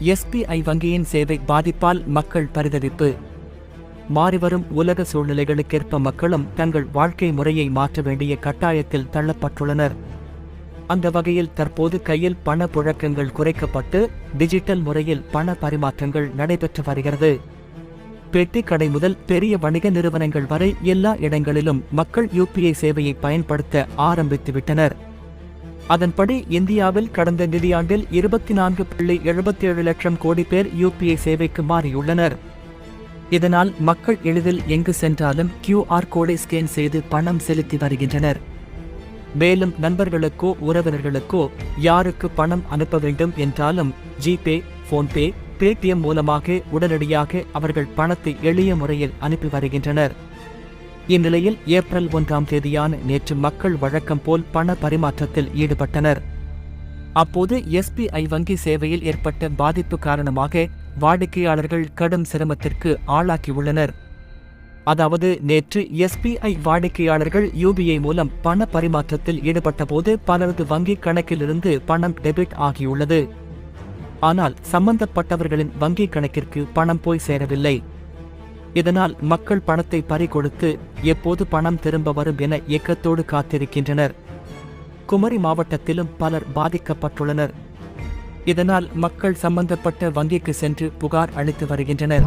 SBI வங்கியின் சேவை பாதிப்பால் மக்கள் பரிதவிப்பு. மாறிவரும் உலக சூழ்நிலைகளுக்கேற்ப மக்களும் தங்கள் வாழ்க்கை முறையை மாற்ற வேண்டிய கட்டாயத்தில் தள்ளப்பட்டுள்ளனர். அந்த வகையில் தற்போது கையில் பண புழக்கங்கள் குறைக்கப்பட்டு டிஜிட்டல் முறையில் பண பரிமாற்றங்கள் நடைபெற்று வருகிறது. பெட்டி கடை முதல் பெரிய வணிக நிறுவனங்கள் வரை எல்லா இடங்களிலும் மக்கள் யூபிஐ சேவையை பயன்படுத்த ஆரம்பித்துவிட்டனர். அதன்படி இந்தியாவில் கடந்த நிதியாண்டில் இருபத்தி நான்கு புள்ளி எழுபத்தேழு லட்சம் கோடி பேர் யூபிஐ சேவைக்கு மாறியுள்ளனர். இதனால் மக்கள் எளிதில் எங்கு சென்றாலும் கியூஆர் கோடை ஸ்கேன் செய்து பணம் செலுத்தி வருகின்றனர். மேலும் நண்பர்களுக்கோ உறவினர்களுக்கோ யாருக்கு பணம் அனுப்ப வேண்டும் என்றாலும் ஜிபே போன்பே பேடிஎம் மூலமாக உடனடியாக அவர்கள் பணத்தை எளிய முறையில் அனுப்பி வருகின்றனர். இந்நிலையில் ஏப்ரல் ஒன்றாம் தேதியான நேற்று மக்கள் வழக்கம் போல் பண பரிமாற்றத்தில் ஈடுபட்டனர். அப்போது எஸ்பிஐ வங்கி சேவையில் ஏற்பட்ட பாதிப்பு காரணமாக வாடிக்கையாளர்கள் கடும் சிரமத்திற்கு ஆளாக்கியுள்ளனர் அதாவது நேற்று எஸ்பிஐ வாடிக்கையாளர்கள் யூபிஐ மூலம் பண பரிமாற்றத்தில் ஈடுபட்டபோது பலரது வங்கிக் கணக்கிலிருந்து பணம் டெபிட் ஆகியுள்ளது. ஆனால் சம்பந்தப்பட்டவர்களின் வங்கிக் கணக்கிற்கு பணம் போய் சேரவில்லை. இதனால் மக்கள் பணத்தை பறிகொடுத்து எப்போது பணம் திரும்ப வரும் என இயக்கத்தோடு காத்திருக்கின்றனர். குமரி மாவட்டத்திலும் பலர் பாதிக்கப்பட்டுள்ளனர். இதனால் மக்கள் சம்பந்தப்பட்ட வங்கிக்கு சென்று புகார் அளித்து வருகின்றனர்.